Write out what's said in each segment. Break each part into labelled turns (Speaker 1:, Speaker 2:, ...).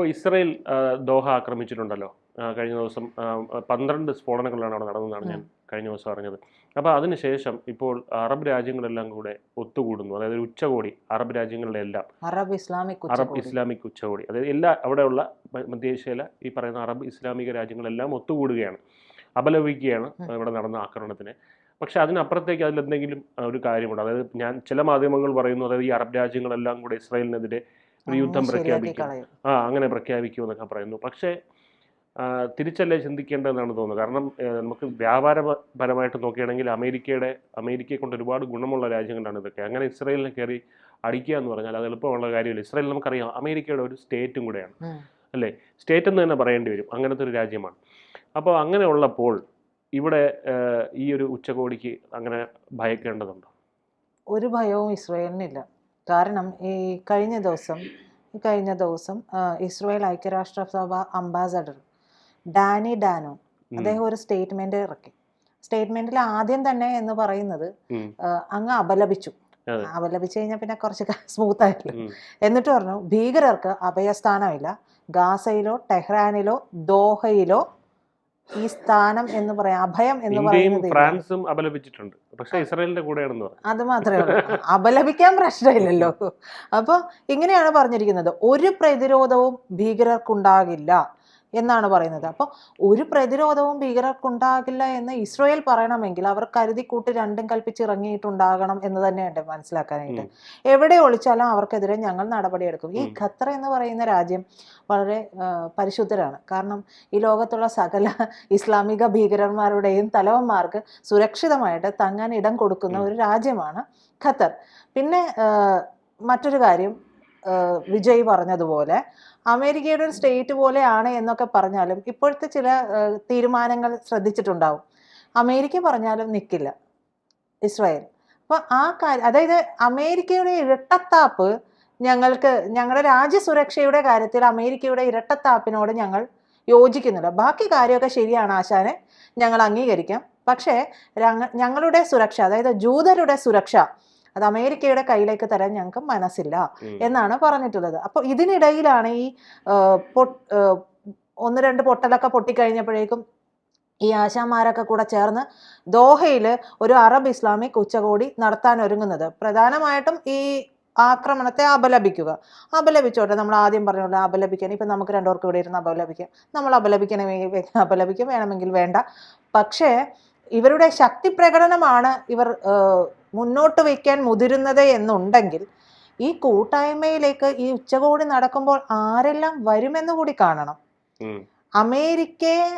Speaker 1: ഇപ്പോൾ Israel Doha ആക്രമിച്ചിട്ടുണ്ടല്ലോ. കഴിഞ്ഞ ദിവസം പന്ത്രണ്ട് സ്ഫോടനങ്ങളാണ് അവിടെ നടന്നതെന്നാണ് ഞാൻ കഴിഞ്ഞ ദിവസം അറിഞ്ഞത്. അപ്പോൾ അതിനുശേഷം ഇപ്പോൾ അറബ് രാജ്യങ്ങളെല്ലാം കൂടെ ഒത്തുകൂടുന്നു. അതായത് ഒരു ഉച്ചകോടി അറബ് രാജ്യങ്ങളുടെ എല്ലാം.
Speaker 2: അറബ് ഇസ്ലാമിക്
Speaker 1: അറബ്
Speaker 2: ഉച്ചകോടി.
Speaker 1: ഇസ്ലാമിക് ഉച്ചകോടി. അതായത് എല്ലാ അവിടെയുള്ള മധ്യേഷ്യയിലെ ഈ പറയുന്ന അറബ് ഇസ്ലാമിക രാജ്യങ്ങളെല്ലാം ഒത്തുകൂടുകയാണ്. അപലപിക്കുകയാണ്. ഇവിടെ നടന്ന ആക്രമണത്തിന്. പക്ഷെ അതിനപ്പുറത്തേക്ക് അതിലെന്തെങ്കിലും ഒരു കാര്യമുണ്ട്. അതായത് ഞാൻ ചില മാധ്യമങ്ങൾ പറയുന്നു അതായത് ഈ അറബ് രാജ്യങ്ങളെല്ലാം കൂടെ ഇസ്രായേലിനെതിരെ ഒരു യുദ്ധം പ്രഖ്യാപിക്കും. ആ അങ്ങനെ പ്രഖ്യാപിക്കുമെന്നൊക്കെ പറയുന്നു. പക്ഷേ തിരിച്ചല്ലേ ചിന്തിക്കേണ്ടതെന്നാണ് തോന്നുന്നത്. കാരണം നമുക്ക് വ്യാപാരപരമായിട്ട് നോക്കുകയാണെങ്കിൽ അമേരിക്കയുടെ അമേരിക്കയെ കൊണ്ട് ഒരുപാട് ഗുണമുള്ള രാജ്യങ്ങളാണ് ഇതൊക്കെ. അങ്ങനെ ഇസ്രയേലിനെ കയറി അടിക്കുക എന്ന് പറഞ്ഞാൽ അത് എളുപ്പമുള്ള കാര്യമില്ല. ഇസ്രയേൽ നമുക്കറിയാം അമേരിക്കയുടെ ഒരു സ്റ്റേറ്റും കൂടെയാണ്. അല്ലേ? സ്റ്റേറ്റ് എന്ന് തന്നെ പറയേണ്ടി വരും. അങ്ങനത്തെ ഒരു രാജ്യമാണ്. അപ്പോൾ അങ്ങനെ ഉള്ളപ്പോൾ ഇവിടെ ഈ ഒരു ഉച്ചകോടിക്ക് അങ്ങനെ ഭയക്കേണ്ടതുണ്ടോ?
Speaker 2: ഒരു ഭയവും ഇസ്രയേലിനില്ല. കാരണം ഈ കഴിഞ്ഞ ദിവസം കഴിഞ്ഞ ദിവസം ഇസ്രായേൽ ഐക്യരാഷ്ട്രസഭ അംബാസഡർ ഡാനി ഡാനോ അദ്ദേഹം ഒരു സ്റ്റേറ്റ്മെന്റ് ഇറക്കി. സ്റ്റേറ്റ്മെന്റിൽ ആദ്യം തന്നെ എന്ന് പറയുന്നത് അങ്ങ് അപലപിച്ചു. അപലപിച്ചു കഴിഞ്ഞാൽ പിന്നെ കുറച്ച് സ്മൂത്ത് ആയിട്ടില്ല എന്നിട്ട് പറഞ്ഞു ഭീകരർക്ക് അഭയസ്ഥാനമില്ല. ഗാസയിലോ ടെഹ്റാനിലോ ദോഹയിലോ ഈ സ്ഥാനം എന്ന് പറയാം അഭയം എന്ന് പറയുന്നത്.
Speaker 1: ഫ്രാൻസും അപലപിച്ചിട്ടുണ്ട്. പക്ഷേ ഇസ്രായേലിന്റെ കൂടെയാണെന്ന്
Speaker 2: അത് മാത്രമേ ഉള്ളൂ. അപലപിക്കാൻ പ്രശ്നമില്ലല്ലോ. അപ്പോൾ ഇങ്ങനെയാണ് പറഞ്ഞിരിക്കുന്നത്. ഒരു പ്രതിരോധവും ഭീകരർക്കുണ്ടാകില്ല. എന്നാണ് പറയുന്നത്. അപ്പോൾ ഒരു പ്രതിരോധവും ഭീകരർക്കുണ്ടാകില്ല എന്ന് ഇസ്രയേൽ പറയണമെങ്കിൽ അവർ കരുതിക്കൂട്ടി രണ്ടും കൽപ്പിച്ച് ഇറങ്ങിയിട്ടുണ്ടാകണം എന്ന് തന്നെയുണ്ട് മനസ്സിലാക്കാനായിട്ട്. എവിടെ ഒളിച്ചാലും അവർക്കെതിരെ ഞങ്ങൾ നടപടിയെടുക്കും. ഈ. ഖത്തർ എന്ന് പറയുന്ന രാജ്യം വളരെ പരിശുദ്ധരാണ്. കാരണം ഈ ലോകത്തുള്ള സകല ഇസ്ലാമിക ഭീകരന്മാരുടെയും തലവന്മാർക്ക് സുരക്ഷിതമായിട്ട് തങ്ങാൻ ഇടം കൊടുക്കുന്ന ഒരു രാജ്യമാണ് ഖത്തർ. പിന്നെ മറ്റൊരു കാര്യം വിജയ് പറഞ്ഞതുപോലെ അമേരിക്കയുടെ ഒരു സ്റ്റേറ്റ് പോലെയാണ് എന്നൊക്കെ പറഞ്ഞാലും ഇപ്പോഴത്തെ ചില തീരുമാനങ്ങൾ ശ്രദ്ധിച്ചിട്ടുണ്ടാവും. അമേരിക്ക പറഞ്ഞാലും നിൽക്കില്ല ഇസ്രായേൽ. അപ്പോൾ ആ കാര്യം അതായത് അമേരിക്കയുടെ ഇരട്ടത്താപ്പ് ഞങ്ങൾക്ക് ഞങ്ങളുടെ രാജ്യസുരക്ഷയുടെ കാര്യത്തിൽ അമേരിക്കയുടെ ഇരട്ടത്താപ്പിനോട് ഞങ്ങൾ യോജിക്കുന്നില്ല. ബാക്കി കാര്യമൊക്കെ ശരിയാണ് ആശാനെ ഞങ്ങൾ അംഗീകരിക്കാം. പക്ഷേ ഞങ്ങളുടെ സുരക്ഷ അതായത് ജൂതരുടെ സുരക്ഷ അത് അമേരിക്കയുടെ കയ്യിലേക്ക് തരാൻ ഞങ്ങൾക്ക് മനസ്സില്ല എന്നാണ് പറഞ്ഞിട്ടുള്ളത്. അപ്പോൾ ഇതിനിടയിലാണ് ഈ ഒന്ന് രണ്ട് പൊട്ടലൊക്കെ പൊട്ടിക്കഴിഞ്ഞപ്പോഴേക്കും ഈ ആശാമാരൊക്കെ കൂടെ ചേർന്ന് ദോഹയിൽ ഒരു അറബ് ഇസ്ലാമിക് ഉച്ചകോടി നടത്താൻ ഒരുങ്ങുന്നത്. പ്രധാനമായിട്ടും ഈ ആക്രമണത്തെ അപലപിക്കുക. അപലപിച്ചോട്ടെ നമ്മൾ ആദ്യം പറഞ്ഞോട്ടെ അപലപിക്കാൻ. ഇപ്പം നമുക്ക് രണ്ടുപേർക്ക് ഇവിടെ ഇരുന്ന് അപലപിക്കാം. നമ്മൾ അപലപിക്കണമെങ്കിൽ അപലപിക്കും വേണമെങ്കിൽ വേണ്ട. പക്ഷേ ഇവരുടെ ശക്തി പ്രകടനമാണ് ഇവർ മുന്നോട്ട് വയ്ക്കാൻ മുതിരുന്നത് എന്നുണ്ടെങ്കിൽ ഈ കൂട്ടായ്മയിലേക്ക് ഈ ഉച്ചകോടി നടക്കുമ്പോൾ ആരെല്ലാം വരുമെന്ന് കൂടി കാണണം. അമേരിക്കയെ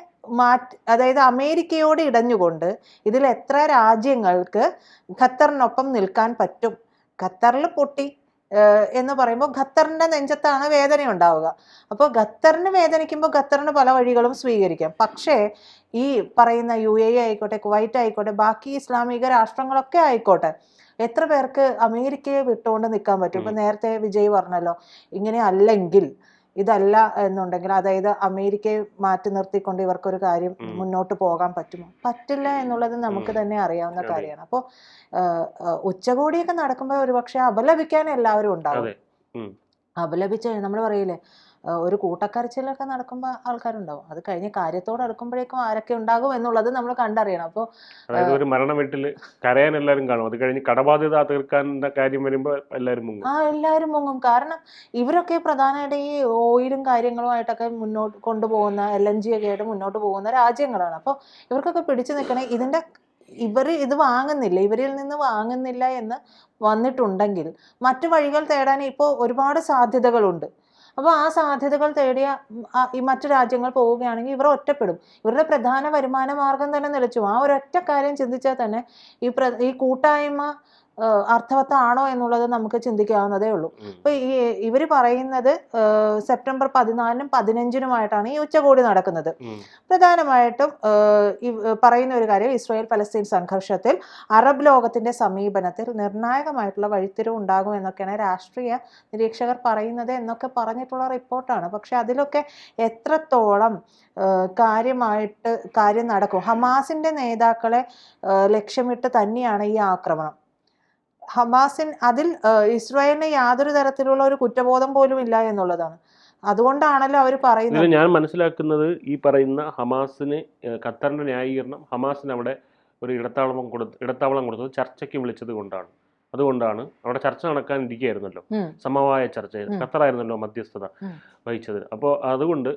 Speaker 2: മാറ്റ് അതായത് അമേരിക്കയോട് ഇടഞ്ഞുകൊണ്ട് ഇതിൽ എത്ര രാജ്യങ്ങൾക്ക് ഖത്തറിനൊപ്പം നിൽക്കാൻ പറ്റും? ഖത്തറിൽ പൊട്ടി. എന്ന് പറയുമ്പോൾ ഖത്തറിന്റെ നെഞ്ചത്താണ് വേദന ഉണ്ടാവുക. അപ്പോൾ ഖത്തറിന് വേദനിക്കുമ്പോൾ ഖത്തറിന് പല വഴികളും സ്വീകരിക്കാം. പക്ഷേ ഈ പറയുന്ന യു എ ആയിക്കോട്ടെ കുവൈറ്റ് ആയിക്കോട്ടെ ബാക്കി ഇസ്ലാമിക രാഷ്ട്രങ്ങളൊക്കെ ആയിക്കോട്ടെ എത്ര പേർക്ക് അമേരിക്കയെ വിട്ടുകൊണ്ട് നിൽക്കാൻ പറ്റും? ഇപ്പം നേരത്തെ വിജയ് പറഞ്ഞല്ലോ ഇങ്ങനെ അല്ലെങ്കിൽ ഇതല്ല എന്നുണ്ടെങ്കിൽ അതായത് അമേരിക്കയെ മാറ്റി നിർത്തിക്കൊണ്ട് ഇവർക്കൊരു കാര്യം മുന്നോട്ട് പോകാൻ പറ്റുമോ? പറ്റില്ല എന്നുള്ളത് നമുക്ക് തന്നെ അറിയാവുന്ന കാര്യമാണ്. അപ്പോൾ ഉച്ചകോടിയൊക്കെ നടക്കുമ്പോൾ ഒരുപക്ഷെ അപലപിക്കാൻ എല്ലാവരും ഉണ്ടാവും. അപലപിച്ച് നമ്മൾ പറയില്ലേ ഒരു കൂട്ടക്കരച്ചിലൊക്കെ നടക്കുമ്പോൾ ആൾക്കാരുണ്ടാവും. അത് കഴിഞ്ഞ് കാര്യത്തോട് അടുക്കുമ്പോഴേക്കും ആരൊക്കെ ഉണ്ടാകും എന്നുള്ളത് നമ്മൾ കണ്ടറിയണം. അപ്പോൾ
Speaker 1: അതായത് ഒരു മരണ വീട്ടിൽ കരയാൻ എല്ലാവരും കാണും. അത് കഴിഞ്ഞ് കടബാധ്യത തീർക്കാൻ കാര്യം വരുമ്പോൾ എല്ലാവരും മുങ്ങും.
Speaker 2: ആ എല്ലാവരും മുങ്ങും. കാരണം ഇവരൊക്കെ പ്രധാനമായിട്ട് ഈ ഓയിലും കാര്യങ്ങളുമായിട്ടൊക്കെ മുന്നോട്ട് കൊണ്ടുപോകുന്ന എൽ എൻ ജി ഒക്കെ ആയിട്ട് മുന്നോട്ട് പോകുന്ന രാജ്യങ്ങളാണ്. അപ്പോൾ ഇവർക്കൊക്കെ പിടിച്ചു നിൽക്കണേ ഇതിന്റെ ഇവർ ഇത് വാങ്ങുന്നില്ല. ഇവരിൽ നിന്ന് വാങ്ങുന്നില്ല എന്ന് വന്നിട്ടുണ്ടെങ്കിൽ മറ്റു വഴികൾ തേടാൻ ഇപ്പോൾ ഒരുപാട് സാധ്യതകളുണ്ട്. അപ്പോൾ ആ സാധ്യതകൾ തേടിയ ഈ മറ്റു രാജ്യങ്ങൾ പോവുകയാണെങ്കിൽ ഇവർ ഒറ്റപ്പെടും ഇവരുടെ പ്രധാന വരുമാന മാർഗം തന്നെ നിലച്ചു. ആ ഒരൊറ്റ കാര്യം ചിന്തിച്ചാൽ തന്നെ ഈ പ്ര ഈ കൂട്ടായ്മ അർത്ഥവത്താണോ എന്നുള്ളത് നമുക്ക് ചിന്തിക്കാവുന്നതേ ഉള്ളൂ. അപ്പൊ ഈ ഇവർ പറയുന്നത് സെപ്റ്റംബർ പതിനാലിനും പതിനഞ്ചിനുമായിട്ടാണ് ഈ ഉച്ചകോടി നടക്കുന്നത്. പ്രധാനമായിട്ടും പറയുന്ന ഒരു കാര്യം ഇസ്രായേൽ പലസ്തീൻ സംഘർഷത്തിൽ അറബ് ലോകത്തിന്റെ സമീപനത്തിൽ നിർണായകമായിട്ടുള്ള വഴിത്തിരിവ് ഉണ്ടാകും എന്നൊക്കെയാണ് രാഷ്ട്രീയ നിരീക്ഷകർ പറയുന്നത് എന്നൊക്കെ പറഞ്ഞിട്ടുള്ള റിപ്പോർട്ടാണ്. പക്ഷെ അതിലൊക്കെ എത്രത്തോളം കാര്യമായിട്ട് കാര്യം നടക്കും? ഹമാസിന്റെ നേതാക്കളെ ലക്ഷ്യമിട്ട് തന്നെയാണ് ഈ ആക്രമണം. ഹമാസിൻ അതിൽ ഇസ്രായേലിന് യാതൊരു തരത്തിലുള്ള ഒരു കുറ്റബോധം പോലും ഇല്ല എന്നുള്ളതാണ്. അതുകൊണ്ടാണല്ലോ അവർ പറയുന്നത്.
Speaker 1: ഞാൻ മനസ്സിലാക്കുന്നത് ഈ പറയുന്ന ഹമാസിന് ഖത്തറിന്റെ ന്യായീകരണം ഹമാസിന് അവിടെ ഒരു ഇടത്താവളം കൊടുത്ത് ഇടത്താവളം കൊടുത്തത് ചർച്ചയ്ക്ക് വിളിച്ചത് കൊണ്ടാണ്. അതുകൊണ്ടാണ് അവിടെ ചർച്ച നടക്കാൻ ഇരിക്കുകയായിരുന്നല്ലോ സമവായ ചർച്ച. ഖത്തറായിരുന്നല്ലോ മധ്യസ്ഥത. വഹിച്ചത്. അപ്പോൾ അതുകൊണ്ട്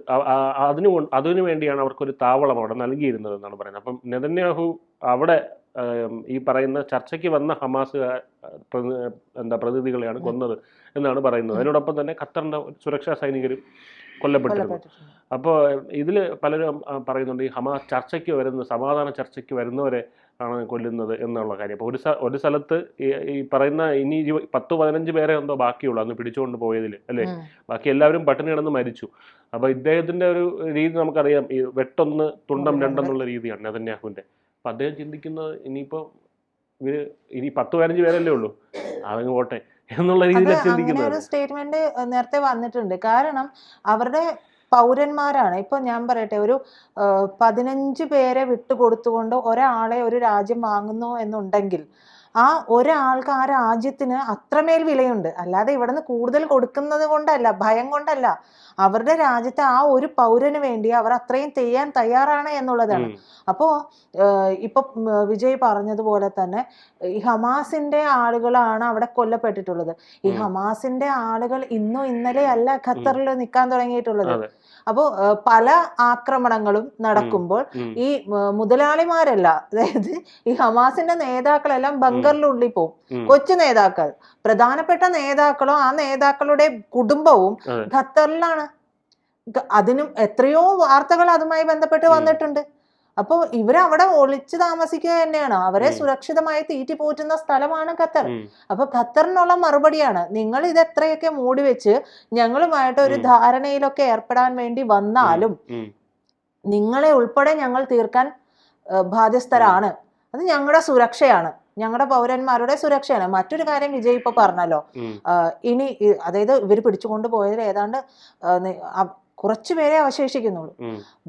Speaker 1: അതിനു അതിനു വേണ്ടിയാണ് അവർക്കൊരു താവളം അവിടെ നൽകിയിരുന്നത് എന്നാണ് പറയുന്നത്. അപ്പം നെതന്യാഹു അവിടെ ഈ പറയുന്ന ചർച്ചയ്ക്ക് വന്ന ഹമാസ് എന്താ പ്രതിനിധികളെയാണ് കൊന്നത് എന്നാണ് പറയുന്നത്. അതിനോടൊപ്പം തന്നെ ഖത്തറിന്റെ സുരക്ഷാ സൈനികരും കൊല്ലപ്പെട്ടിരുന്നു. അപ്പോൾ ഇതിൽ പലരും പറയുന്നുണ്ട് ഈ ഹമാസ് ചർച്ചയ്ക്ക് വരുന്ന സമാധാന ചർച്ചയ്ക്ക് വരുന്നവരെ ആണ് കൊല്ലുന്നത് എന്നുള്ള കാര്യം. അപ്പോൾ ഒരു ഒരു സ്ഥലത്ത് ഈ പറയുന്ന ഇനി പത്ത് പതിനഞ്ച് പേരെ എന്തോ ബാക്കിയുള്ളൂ അന്ന് പിടിച്ചുകൊണ്ട് പോയതിൽ അല്ലേ? ബാക്കി എല്ലാവരും പട്ടിണി കിടന്ന് മരിച്ചു. അപ്പോൾ ഇദ്ദേഹത്തിന്റെ ഒരു രീതി നമുക്കറിയാം. ഈ വെട്ടൊന്ന് തുണ്ടം. രണ്ടെന്നുള്ള രീതിയാണ് നെതന്യാഹുവിന്റെ അപ്പം അദ്ദേഹം ചിന്തിക്കുന്നത് ഇനിയിപ്പോൾ ഇവർ ഇനി പത്ത് പതിനഞ്ച് പേരല്ലേ ഉള്ളൂ. അതങ്ങ് പോട്ടെ എന്നുള്ള രീതിയിലാണ് ചിന്തിക്കുന്നത്.
Speaker 2: ഒരു സ്റ്റേറ്റ്മെന്റ് നേരത്തെ വന്നിട്ടുണ്ട്. കാരണം അവരുടെ പൗരന്മാരാണ്. ഇപ്പൊ ഞാൻ പറയട്ടെ ഒരു പതിനഞ്ച് പേരെ വിട്ടുകൊടുത്തുകൊണ്ട് ഒരാളെ ഒരു രാജ്യം വാങ്ങുന്നു എന്നുണ്ടെങ്കിൽ ആ ഒരാൾക്ക് ആ രാജ്യത്തിന് അത്രമേൽ വിലയുണ്ട്. അല്ലാതെ ഇവിടുന്ന് കൂടുതൽ കൊടുക്കുന്നത് കൊണ്ടല്ല ഭയം കൊണ്ടല്ല. അവരുടെ രാജ്യത്തെ ആ ഒരു പൗരന് വേണ്ടി അവർ അത്രയും ചെയ്യാൻ തയ്യാറാണ് എന്നുള്ളതാണ്.
Speaker 1: അപ്പോ
Speaker 2: അപ്പോൾ ഇപ്പൊ വിജയ് പറഞ്ഞതുപോലെ തന്നെ ഈ ഹമാസിന്റെ ആളുകളാണ് അവിടെ കൊല്ലപ്പെട്ടിട്ടുള്ളത്. ഈ ഹമാസിന്റെ ആളുകൾ ഇന്നും ഇന്നലെ അല്ല ഖത്തറിൽ നിൽക്കാൻ തുടങ്ങിയിട്ടുള്ളത്.
Speaker 1: അപ്പോ
Speaker 2: അപ്പോൾ പല ആക്രമണങ്ങളും നടക്കുമ്പോൾ ഈ മുതലാളിമാരല്ല അതായത് ഈ ഹമാസിന്റെ നേതാക്കളെല്ലാം ബങ്കറിനുള്ളിൽ പോകും
Speaker 1: ഉം.
Speaker 2: കൊച്ചു നേതാക്കൾ പ്രധാനപ്പെട്ട നേതാക്കളോ ആ നേതാക്കളുടെ കുടുംബവും. ഖത്തറിലാണ്. അതിനും എത്രയോ വാർത്തകൾ അതുമായി ബന്ധപ്പെട്ട് വന്നിട്ടുണ്ട്. അപ്പോൾ ഇവരവിടെ ഒളിച്ചു താമസിക്കുക തന്നെയാണ്. അവരെ സുരക്ഷിതമായി തീറ്റി പോറ്റുന്ന സ്ഥലമാണ് ഖത്തർ. അപ്പൊ ഖത്തറിനുള്ള മറുപടിയാണ് നിങ്ങൾ ഇത് എത്രയൊക്കെ മൂടി വെച്ച് ഞങ്ങളുമായിട്ട് ഒരു. ധാരണയിലൊക്കെ ഏർപ്പെടാൻ വേണ്ടി വന്നാലും നിങ്ങളെ ഉൾപ്പെടെ ഞങ്ങൾ തീർക്കാൻ ബാധ്യസ്ഥരാണ്. അത് ഞങ്ങളുടെ സുരക്ഷയാണ്. ഞങ്ങളുടെ പൗരന്മാരുടെ സുരക്ഷയാണ്. മറ്റൊരു കാര്യം വിജയ് ഇപ്പൊ പറഞ്ഞല്ലോ. ഇനി അതായത് ഇവർ പിടിച്ചുകൊണ്ട് പോയതിൽ ഏതാണ്ട് കുറച്ചുപേരെ അവശേഷിക്കുന്നുള്ളൂ.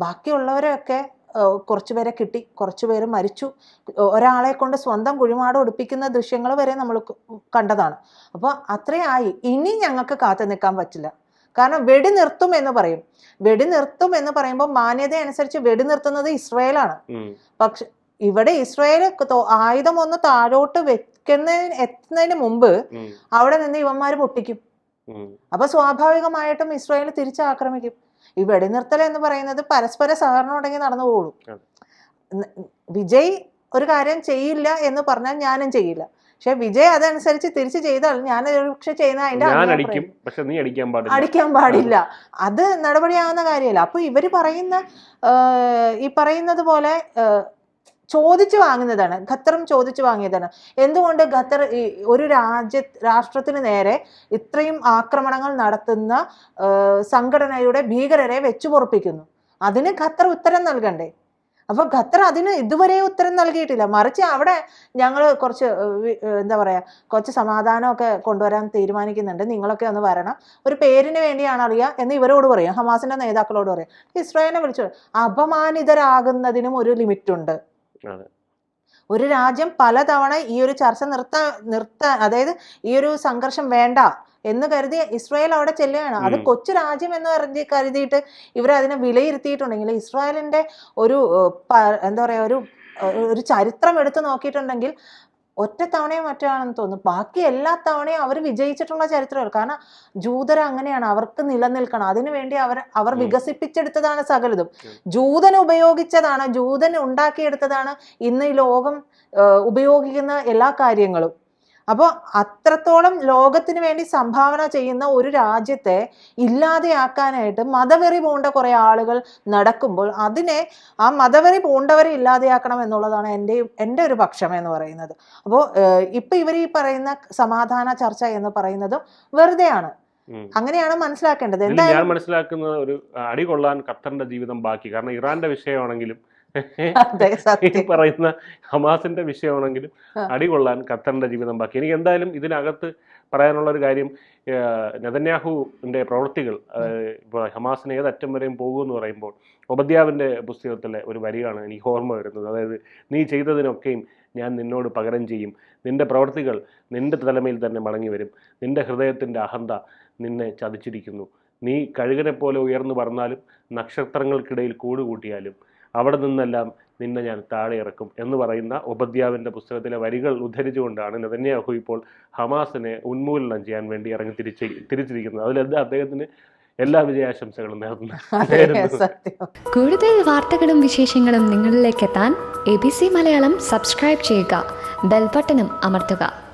Speaker 2: ബാക്കിയുള്ളവരെയൊക്കെ കുറച്ചുപേരെ കിട്ടി കുറച്ചുപേര് മരിച്ചു. ഒരാളെ കൊണ്ട് സ്വന്തം കുഴിമാട് ഒടുപ്പിക്കുന്ന ദൃശ്യങ്ങൾ വരെ നമ്മൾ കണ്ടതാണ്. അപ്പോൾ അത്രയായി. ഇനി ഞങ്ങൾക്ക് കാത്തു നിൽക്കാൻ പറ്റില്ല. കാരണം വെടി നിർത്തും എന്ന് പറയും. വെടി നിർത്തും എന്ന് പറയുമ്പോൾ മാന്യത അനുസരിച്ച് വെടി നിർത്തുന്നത് ഇസ്രയേലാണ് പക്ഷെ ഇവിടെ ഇസ്രായേൽ ആയുധം ഒന്ന് താഴോട്ട് വെക്കുന്നതിന് എത്തുന്നതിന് മുമ്പ്. അവിടെ നിന്ന് ഇവന്മാര് പൊട്ടിക്കും. അപ്പൊ സ്വാഭാവികമായിട്ടും ഇസ്രായേൽ തിരിച്ചാക്രമിക്കും. ഈ വെടിനിർത്തൽ എന്ന് പറയുന്നത് പരസ്പര സഹകരണം ഉണ്ടെങ്കിൽ നടന്നു പോകുള്ളൂ വിജയ് ഒരു കാര്യം ചെയ്യില്ല എന്ന് പറഞ്ഞാൽ ഞാനും ചെയ്യില്ല. പക്ഷെ വിജയ് അതനുസരിച്ച് തിരിച്ചു ചെയ്താൽ ഞാൻ പക്ഷെ ചെയ്യുന്ന അതിന്റെ
Speaker 1: അടിക്കാൻ പാടില്ല.
Speaker 2: അത് നടപടിയാവുന്ന കാര്യമല്ല. അപ്പൊ ഇവർ പറയുന്ന ഈ പറയുന്നത് പോലെ ചോദിച്ചു വാങ്ങുന്നതാണ്. ഖത്തറും ചോദിച്ചു വാങ്ങിയതാണ്. എന്തുകൊണ്ട് ഖത്തർ ഒരു രാജ്യ രാഷ്ട്രത്തിന് നേരെ ഇത്രയും ആക്രമണങ്ങൾ നടത്തുന്ന സംഘടനയുടെ ഭീകരരെ വെച്ചു പൊറപ്പിക്കുന്നു? അതിന് ഖത്തർ ഉത്തരം നൽകണ്ടേ? അപ്പൊ ഖത്തർ അതിന് ഇതുവരെ ഉത്തരം നൽകിയിട്ടില്ല. മറിച്ച് അവിടെ ഞങ്ങൾ കുറച്ച് എന്താ പറയാ കുറച്ച് സമാധാനമൊക്കെ കൊണ്ടുവരാൻ തീരുമാനിക്കുന്നുണ്ട്. നിങ്ങളൊക്കെ ഒന്ന് വരണം. ഒരു പേരിന് വേണ്ടിയാണ് അറിയുക എന്ന് ഇവരോട് പറയാം. ഹമാസിന്റെ നേതാക്കളോട് പറയാം. ഇസ്രായേലിനെ വിളിച്ചു അപമാനിതരാകുന്നതിനും ഒരു ലിമിറ്റ് ഉണ്ട്
Speaker 1: അതെ.
Speaker 2: ഒരു രാജ്യം പലതവണ ഈ ഒരു ചർച്ച നിർത്ത നിർത്ത അതായത് ഈ ഒരു സംഘർഷം വേണ്ട എന്ന് കരുതി ഇസ്രായേൽ അവിടെ ചെല്ലുകയാണ് അത്. കൊച്ചു രാജ്യം എന്ന് പറഞ്ഞ് കരുതിയിട്ട് ഇവർ അതിനെ വിലയിരുത്തിയിട്ടുണ്ടെങ്കിൽ ഇസ്രായേലിന്റെ ഒരു എന്താ പറയാ ഒരു ഒരു ചരിത്രം എടുത്തു നോക്കിയിട്ടുണ്ടെങ്കിൽ ഒറ്റ തവണയും മറ്റാണെന്ന് തോന്നുന്നു. ബാക്കി എല്ലാ തവണയും അവർ വിജയിച്ചിട്ടുള്ള ചരിത്രമാണ് കാരണം ജൂതർ അങ്ങനെയാണ്. അവർക്ക് നിലനിൽക്കണം. അതിനുവേണ്ടി അവർ അവർ വികസിപ്പിച്ചെടുത്തതാണ് സകലതും. ജൂതൻ ഉപയോഗിച്ചതാണ്. ജൂതൻ ഉണ്ടാക്കിയെടുത്തതാണ് ഇന്ന് ഈ ലോകം ഉപയോഗിക്കുന്ന എല്ലാ കാര്യങ്ങളും. അപ്പോൾ അത്രത്തോളം ലോകത്തിന് വേണ്ടി സംഭാവന ചെയ്യുന്ന ഒരു രാജ്യത്തെ ഇല്ലാതെയാക്കാനായിട്ട് മതവെറി പോണ്ട കുറേ ആളുകൾ നടക്കുമ്പോൾ അതിനെ ആ മതവെറി പോണ്ടവരെ ഇല്ലാതെയാക്കണം എന്നുള്ളതാണ് എന്റെ എന്റെ ഒരു പക്ഷം എന്ന് പറയുന്നത്. അപ്പോൾ ഇപ്പൊ ഇവർ ഈ പറയുന്ന സമാധാന ചർച്ച എന്ന് പറയുന്നതും വെറുതെയാണ്. അങ്ങനെയാണ് മനസ്സിലാക്കേണ്ടത്. എന്തായാലും
Speaker 1: ഞാൻ മനസ്സിലാക്കുന്നത് ഒരു അടി കൊള്ളാൻ ഖത്തറിന്റെ ജീവിതം ബാക്കി. കാരണം ഇറാന്റെ വിഷയമാണെങ്കിലും ഈ പറയുന്ന ഹമാസിന്റെ വിഷയമാണെങ്കിലും
Speaker 2: അടികൊള്ളാൻ
Speaker 1: അടി കൊള്ളാൻ ഖത്തറിന്റെ ജീവിതം ബാക്കി. എനിക്ക് എന്തായാലും ഇതിനകത്ത് പറയാനുള്ള ഒരു കാര്യം നെതന്യാഹുവിന്റെ പ്രവൃത്തികൾ ഇപ്പൊ ഇപ്പോൾ ഹമാസിന് ഏതറ്റം വരെയും പോകുമെന്ന് പറയുമ്പോൾ ഒബദ്യാവിന്റെ പുസ്തകത്തിലെ ഒരു വരിയാണ് എനിക്ക് ഓർമ്മ വരുന്നത്. അതായത് നീ ചെയ്തതിനൊക്കെയും ഞാൻ നിന്നോട് പകരം ചെയ്യും. നിന്റെ പ്രവൃത്തികൾ നിന്റെ തലമയിൽ തന്നെ മടങ്ങി വരും. നിന്റെ ഹൃദയത്തിന്റെ അഹന്ത നിന്നെ ചതിച്ചിരിക്കുന്നു. നീ കഴുകനെ പോലെ ഉയർന്നു പറഞ്ഞാലും നക്ഷത്രങ്ങൾക്കിടയിൽ കൂട് കൂട്ടിയാലും അവിടെ നിന്നെല്ലാം നിന്നെ ഞാൻ താഴെ ഇറക്കും എന്ന് പറയുന്ന ഉപദ്യാവിന്റെ പുസ്തകത്തിലെ വരികൾ ഉദ്ധരിച്ചുകൊണ്ടാണ് നെതന്യാഹു ഇപ്പോൾ ഹമാസിനെ ഉന്മൂലനം ചെയ്യാൻ വേണ്ടി ഇറങ്ങി തിരിച്ച് തിരിച്ചിരിക്കുന്നത്. അതിലെന്താ അദ്ദേഹത്തിന് എല്ലാ വിജയാശംസകളും നേർന്നു നേരുന്നു
Speaker 2: സത്യം.
Speaker 3: കൂടുതൽ വാർത്തകളും വിശേഷങ്ങളും നിങ്ങളിലേക്ക് എത്താൻ A B C Malayalam subscribe ചെയ്യുക. ബെൽബട്ടനും അമർത്തുക.